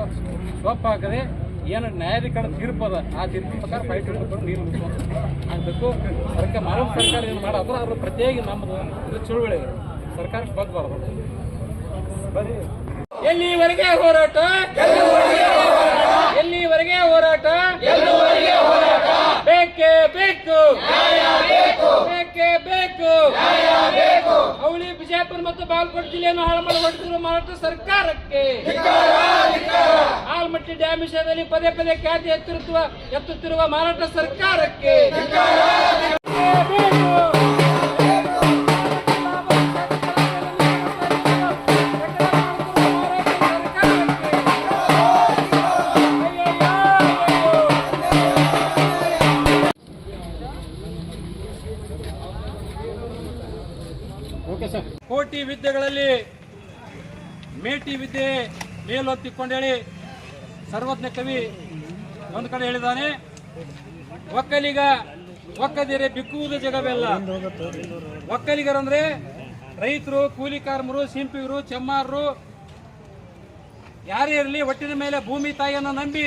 ಬಿಟ್ಟು ಸೊಪ್ಪು ಹಾಕದೆ ಏನು ನ್ಯಾಯಾಧಿಕರಣ ತೀರ್ಪದ ಆ ತೀರ್ಪು ಪ್ರಕಾರ ಫೈಟ್ ಹಿಡ್ಕೊಂಡು ನೀರು ಮುಗಿಸ್ಕೊಂಡು ಅದಕ್ಕೆ ಮಾನವ ಸರ್ಕಾರ ಏನು ಮಾಡೋದ್ರ ಅದ್ರ ಪ್ರತ್ಯೇಕ ನಮ್ಮದು ಇದು ಚಳುವಳಿ ಸರ್ಕಾರ ಬಗ್ಬಾರ್ದು ಎಲ್ಲಿವರೆಗೆ ಹೋರಾಟ? ಬಿಜಾಪುರ ಮತ್ತು ಬಾಗಲಕೋಟೆ ಜಿಲ್ಲೆಯನ್ನು ಹಾಳು ಮಾಡಿ ಹೊಡೆದಿರುವ ಮಹಾರಾಷ್ಟ್ರ ಸರ್ಕಾರಕ್ಕೆ ಆಲ್ಮಟ್ಟಿ ಡ್ಯಾಮ್ ವಿಷಯದಲ್ಲಿ ಪದೇ ಪದೇ ಖ್ಯಾತಿ ಎತ್ತಿರುತ್ತಿರುವ ಎತ್ತುತ್ತಿರುವ ಮಹಾರಾಷ್ಟ್ರ ಸರ್ಕಾರಕ್ಕೆ. ಕೋಟಿ ವಿದ್ಯೆಗಳಲ್ಲಿ ಮೇಟಿ ವಿದ್ಯೆ ಮೇಲೊತ್ತಿಕೊಂಡೇಳಿ ಸರ್ವಜ್ಞ ಕವಿ ಒಂದು ಕಡೆ ಹೇಳಿದಾನೆ ಒಕ್ಕಲಿಗ ಒಕ್ಕದಿರೆ ಬಿಕ್ಕುವುದು ಜಗವೆಲ್ಲ. ಒಕ್ಕಲಿಗರಂದ್ರೆ ರೈತರು ಕೂಲಿ ಕಾರ್ಮರು ಸಿಂಪಿಗರು, ಚೆಮ್ಮಾರರು, ಯಾರೇ ಇರಲಿ ಒಟ್ಟಿನ ಮೇಲೆ ಭೂಮಿ ತಾಯಿಯನ್ನು ನಂಬಿ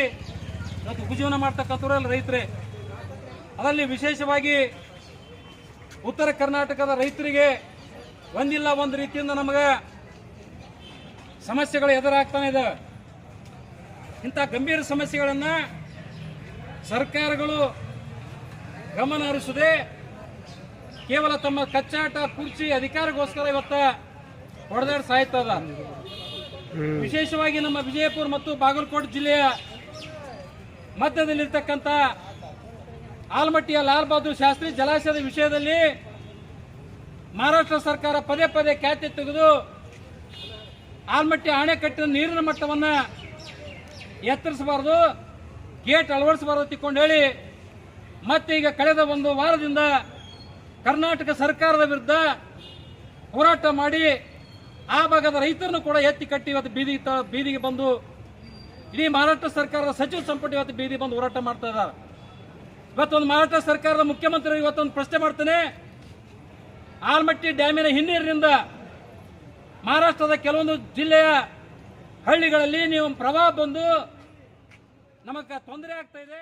ಮತ್ತು ಉಪಜೀವನ ಮಾಡ್ತಕ್ಕಂಥವ್ರಲ್ಲಿ ರೈತರೇ. ಅದರಲ್ಲಿ ವಿಶೇಷವಾಗಿ ಉತ್ತರ ಕರ್ನಾಟಕದ ರೈತರಿಗೆ ಒಂದಿಲ್ಲ, ಒಂದು ರೀತಿಯಿಂದ ನಮಗೆ ಸಮಸ್ಯೆಗಳು ಎದುರಾಗ್ತಾನೆ ಇದ್ದಾವೆ ಇಂಥ ಗಂಭೀರ ಸಮಸ್ಯೆಗಳನ್ನು ಸರ್ಕಾರಗಳು ಗಮನ ಹರಿಸದೆ ಕೇವಲ ತಮ್ಮ ಕಚ್ಚಾಟ, ಕುರ್ಚಿ, ಅಧಿಕಾರಗೋಸ್ಕರ ಇವತ್ತ ಹೊಡೆದಾಡ್ ಸಾಯ್ತದ ವಿಶೇಷವಾಗಿ ನಮ್ಮ ವಿಜಯಪುರ ಮತ್ತು ಬಾಗಲಕೋಟೆ ಜಿಲ್ಲೆಯ ಮಧ್ಯದಲ್ಲಿರ್ತಕ್ಕಂಥ ಆಲ್ಮಟ್ಟಿಯ ಲಾಲ್ ಬಹದ್ದೂರ್ ಶಾಸ್ತ್ರಿ ಜಲಾಶಯದ ವಿಷಯದಲ್ಲಿ ಮಹಾರಾಷ್ಟ್ರ ಸರ್ಕಾರ ಪದೇ ಪದೇ ಖ್ಯಾತಿ ತೆಗೆದು ಆಲ್ಮಟ್ಟಿ ಅಣೆಕಟ್ಟಿನ ನೀರಿನ ಮಟ್ಟವನ್ನ ಎತ್ತರಿಸಬಾರದು, ಗೇಟ್ ಅಳವಡಿಸಬಾರದು ತಿಕ್ಕೊಂಡು ಹೇಳಿ ಮತ್ತೆ ಈಗ ಕಳೆದ ಒಂದು ವಾರದಿಂದ ಕರ್ನಾಟಕ ಸರ್ಕಾರದ ವಿರುದ್ಧ ಹೋರಾಟ ಮಾಡಿ ಆ ಭಾಗದ ರೈತರನ್ನು ಕೂಡ ಎತ್ತಿ ಕಟ್ಟಿ ಇವತ್ತು ಬೀದಿ ತ- ಬೀದಿಗೆ ಬಂದು ಇಡೀ ಮಹಾರಾಷ್ಟ್ರ ಸರ್ಕಾರದ ಸಚಿವ ಸಂಪುಟ ಇವತ್ತು ಬೀದಿ ಬಂದು ಹೋರಾಟ ಮಾಡ್ತಾ ಇದ್ದಾರೆ. ಇವತ್ತೊಂದು ಮಹಾರಾಷ್ಟ್ರ ಸರ್ಕಾರದ ಮುಖ್ಯಮಂತ್ರಿ ಇವತ್ತೊಂದು ಪ್ರಶ್ನೆ ಮಾಡ್ತೇನೆ. ಆಲ್ಮಟ್ಟಿ ಡ್ಯಾಮಿನ ಹಿನ್ನೀರಿನಿಂದ ಮಹಾರಾಷ್ಟ್ರದ ಕೆಲವೊಂದು ಜಿಲ್ಲೆಯ ಹಳ್ಳಿಗಳಲ್ಲಿ ನೀವು ಪ್ರವಾಹ ಬಂದು ನಮಗೆ ತೊಂದರೆ ಆಗ್ತಾ ಇದೆ.